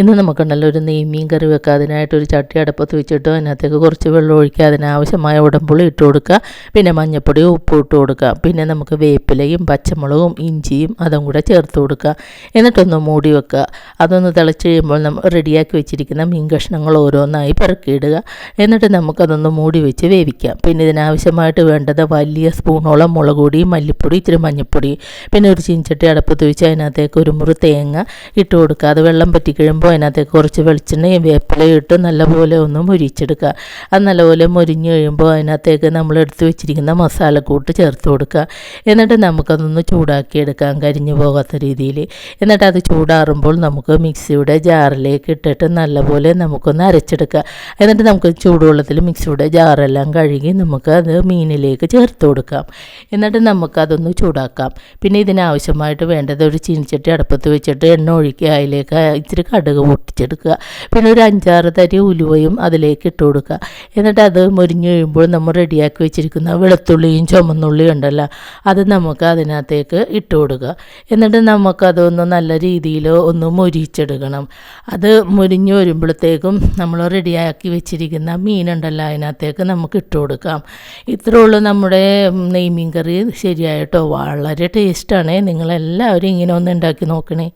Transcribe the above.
ഇന്ന് നമുക്കുണ്ടല്ലോ ഒരു നെയ്മീൻ കറി വെക്കുക അതിനായിട്ട് ഒരു ചട്ടി അടുപ്പത്ത് വെച്ചിട്ട് അതിനകത്തേക്ക് കുറച്ച് വെള്ളം ഒഴിക്കുക. അതിനാവശ്യമായ ഉടമ്പുളി ഇട്ട് കൊടുക്കുക. പിന്നെ മഞ്ഞൾപ്പൊടിയും ഉപ്പും ഇട്ട് കൊടുക്കുക. പിന്നെ നമുക്ക് വേപ്പിലയും പച്ചമുളകും ഇഞ്ചിയും അതും കൂടെ ചേർത്ത് കൊടുക്കുക. എന്നിട്ടൊന്ന് മൂടി വെക്കുക. അതൊന്ന് തിളച്ച് കഴിയുമ്പോൾ നമ്മൾ റെഡിയാക്കി വെച്ചിരിക്കുന്ന മീൻ കഷ്ണങ്ങൾ ഓരോന്നായി പെറുക്കിയിടുക. എന്നിട്ട് നമുക്കതൊന്ന് മൂടി വെച്ച് വേവിക്കാം. പിന്നെ ഇതിനാവശ്യമായിട്ട് വേണ്ടത് വലിയ സ്പൂണോളം മുളക് പൊടി മല്ലിപ്പൊടി ഇത്തിരി മഞ്ഞൾപ്പൊടി പിന്നെ ഒരു ചീഞ്ചട്ടി അടുപ്പത്ത് വെച്ച് അതിനകത്തേക്ക് ഒരു മുറി തേങ്ങ ഇട്ട് കൊടുക്കുക. അത് വെള്ളം പറ്റി കഴിയുമ്പോൾ അതിനകത്തേക്ക് കുറച്ച് വെളിച്ചെണ്ണയും വേപ്പിലയും ഇട്ട് നല്ലപോലെ ഒന്ന് മുരിച്ചെടുക്കുക. അത് നല്ലപോലെ മുരിഞ്ഞ് കഴിയുമ്പോൾ അതിനകത്തേക്ക് നമ്മൾ എടുത്ത് വെച്ചിരിക്കുന്ന മസാലക്കൂട്ട് ചേർത്ത് കൊടുക്കുക. എന്നിട്ട് നമുക്കതൊന്ന് ചൂടാക്കി എടുക്കാം കരിഞ്ഞു പോകാത്ത രീതിയിൽ. എന്നിട്ട് അത് ചൂടാറുമ്പോൾ നമുക്ക് മിക്സിയുടെ ജാറിലേക്ക് ഇട്ടിട്ട് നല്ലപോലെ നമുക്കൊന്ന് അരച്ചെടുക്കുക. എന്നിട്ട് നമുക്ക് ചൂടുവെള്ളത്തിൽ മിക്സിയുടെ ജാറെല്ലാം കഴുകി നമുക്ക് അത് മീനിലേക്ക് ചേർത്ത് കൊടുക്കാം. എന്നിട്ട് നമുക്കതൊന്ന് ചൂടാക്കാം. പിന്നെ ഇതിനാവശ്യമായിട്ട് വേണ്ടത് ഒരു ചീനിച്ചട്ടി അടുപ്പത്ത് വെച്ചിട്ട് എണ്ണ ഒഴിക്കുക. അതിലേക്ക് ഇച്ചിരി കടുക് പൊട്ടിച്ചെടുക്കുക പിന്നെ ഒരു അഞ്ചാറ് തരി ഉലുവയും അതിലേക്ക് ഇട്ട് കൊടുക്കുക. എന്നിട്ട് അത് മുരിഞ്ഞു കഴിയുമ്പോൾ നമ്മൾ റെഡിയാക്കി വെച്ചിരിക്കുന്ന വെളുത്തുള്ളിയും ചുമന്നുള്ളിയും ഉണ്ടല്ലോ അത് നമുക്ക് അതിനകത്തേക്ക് ഇട്ട് കൊടുക്കുക. എന്നിട്ട് നമുക്കതൊന്ന് നല്ല രീതിയിൽ ഒന്ന് മുരിച്ചെടുക്കണം അത് മുരിഞ്ഞു വരുമ്പോഴത്തേക്കും നമ്മൾ റെഡിയാക്കി വെച്ചിരിക്കുന്ന മീനുണ്ടല്ലോ അതിനകത്തേക്ക് നമുക്ക് ഇട്ട് കൊടുക്കാം. ഇത്രേ ഉള്ളൂ നമ്മുടെ നെയ്മീൻ കറി. ശരിയായിട്ടോ? വളരെ ടേസ്റ്റാണ് നിങ്ങളെല്ലാവരും ഇങ്ങനെ ഒന്ന് ഉണ്ടാക്കി നോക്കണേ.